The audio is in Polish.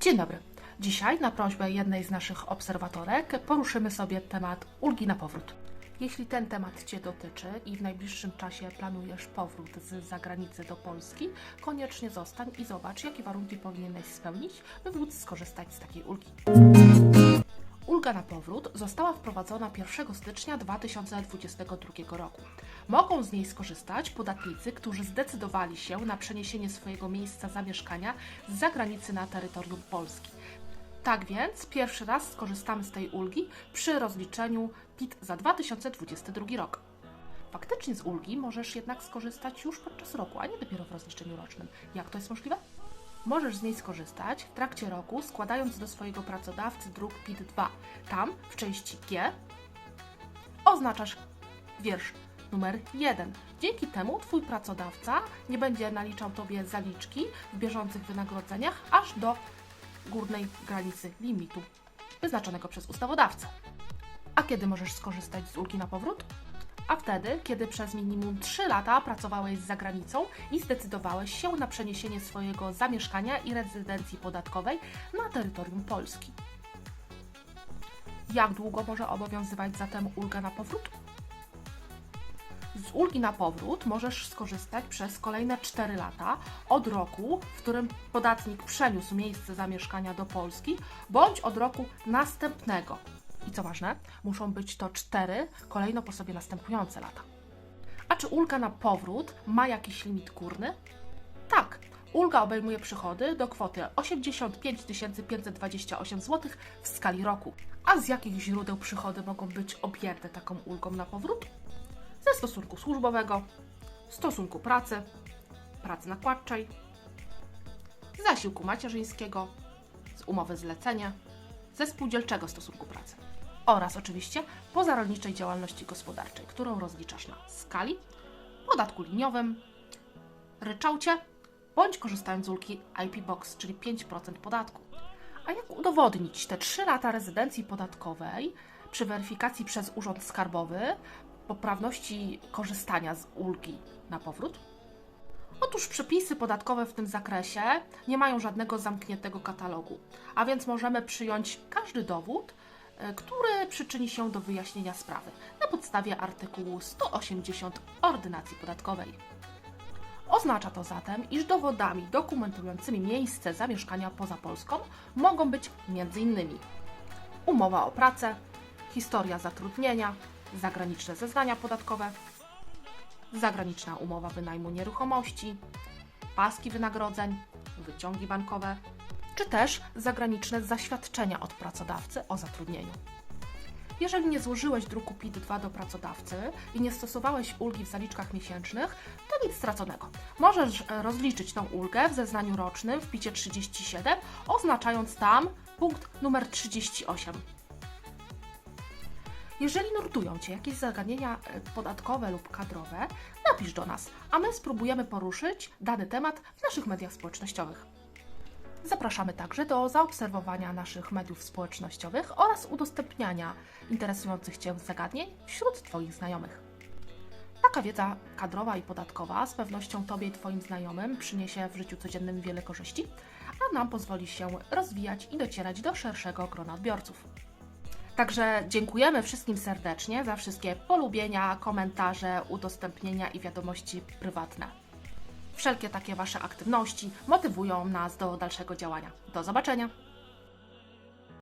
Dzień dobry. Dzisiaj na prośbę jednej z naszych obserwatorek poruszymy sobie temat ulgi na powrót. Jeśli ten temat Cię dotyczy i w najbliższym czasie planujesz powrót z zagranicy do Polski, koniecznie zostań i zobacz, jakie warunki powinieneś spełnić, by móc skorzystać z takiej ulgi. Ulga na powrót została wprowadzona 1 stycznia 2022 roku. Mogą z niej skorzystać podatnicy, którzy zdecydowali się na przeniesienie swojego miejsca zamieszkania z zagranicy na terytorium Polski. Tak więc pierwszy raz skorzystamy z tej ulgi przy rozliczeniu PIT za 2022 rok. Faktycznie z ulgi możesz jednak skorzystać już podczas roku, a nie dopiero w rozliczeniu rocznym. Jak to jest możliwe? Możesz z niej skorzystać w trakcie roku, składając do swojego pracodawcy druk PIT-2. Tam, w części G, oznaczasz wiersz numer 1. Dzięki temu Twój pracodawca nie będzie naliczał Tobie zaliczki w bieżących wynagrodzeniach aż do górnej granicy limitu wyznaczonego przez ustawodawcę. A kiedy możesz skorzystać z ulgi na powrót? A wtedy, kiedy przez minimum 3 lata pracowałeś za granicą i zdecydowałeś się na przeniesienie swojego zamieszkania i rezydencji podatkowej na terytorium Polski. Jak długo może obowiązywać zatem ulga na powrót? Z ulgi na powrót możesz skorzystać przez kolejne 4 lata od roku, w którym podatnik przeniósł miejsce zamieszkania do Polski, bądź od roku następnego. I co ważne, muszą być to 4 kolejno po sobie następujące lata. A czy ulga na powrót ma jakiś limit górny? Tak. Ulga obejmuje przychody do kwoty 85 528 zł w skali roku. A z jakich źródeł przychody mogą być objęte taką ulgą na powrót? ze stosunku służbowego, stosunku pracy, pracy nakładczej, zasiłku macierzyńskiego, z umowy zlecenia, ze spółdzielczego stosunku pracy oraz oczywiście pozarolniczej działalności gospodarczej, którą rozliczasz na skali, podatku liniowym, ryczałcie bądź korzystając z ulgi IP Box, czyli 5% podatku. A jak udowodnić te 3 lata rezydencji podatkowej przy weryfikacji przez Urząd Skarbowy poprawności korzystania z ulgi na powrót? Otóż przepisy podatkowe w tym zakresie nie mają żadnego zamkniętego katalogu, a więc możemy przyjąć każdy dowód, e, który przyczyni się do wyjaśnienia sprawy na podstawie artykułu 180 Ordynacji Podatkowej. Oznacza to zatem, iż dowodami dokumentującymi miejsce zamieszkania poza Polską mogą być m.in. umowa o pracę, historia zatrudnienia, zagraniczne zeznania podatkowe, zagraniczna umowa wynajmu nieruchomości, paski wynagrodzeń, wyciągi bankowe, czy też zagraniczne zaświadczenia od pracodawcy o zatrudnieniu. Jeżeli nie złożyłeś druku PIT-2 do pracodawcy i nie stosowałeś ulgi w zaliczkach miesięcznych, to nic straconego. Możesz e, rozliczyć tą ulgę w zeznaniu rocznym w PIT 37, oznaczając tam punkt numer 38. Jeżeli nurtują Cię jakieś zagadnienia e, podatkowe lub kadrowe, napisz do nas, a my spróbujemy poruszyć dany temat w naszych mediach społecznościowych. Zapraszamy także do zaobserwowania naszych mediów społecznościowych oraz udostępniania interesujących Cię zagadnień wśród Twoich znajomych. Taka wiedza kadrowa i podatkowa z pewnością Tobie i Twoim znajomym przyniesie w życiu codziennym wiele korzyści, a nam pozwoli się rozwijać i docierać do szerszego grona odbiorców. Także dziękujemy wszystkim serdecznie za wszystkie polubienia, komentarze, udostępnienia i wiadomości prywatne. Wszelkie takie Wasze aktywności motywują nas do dalszego działania. Do zobaczenia!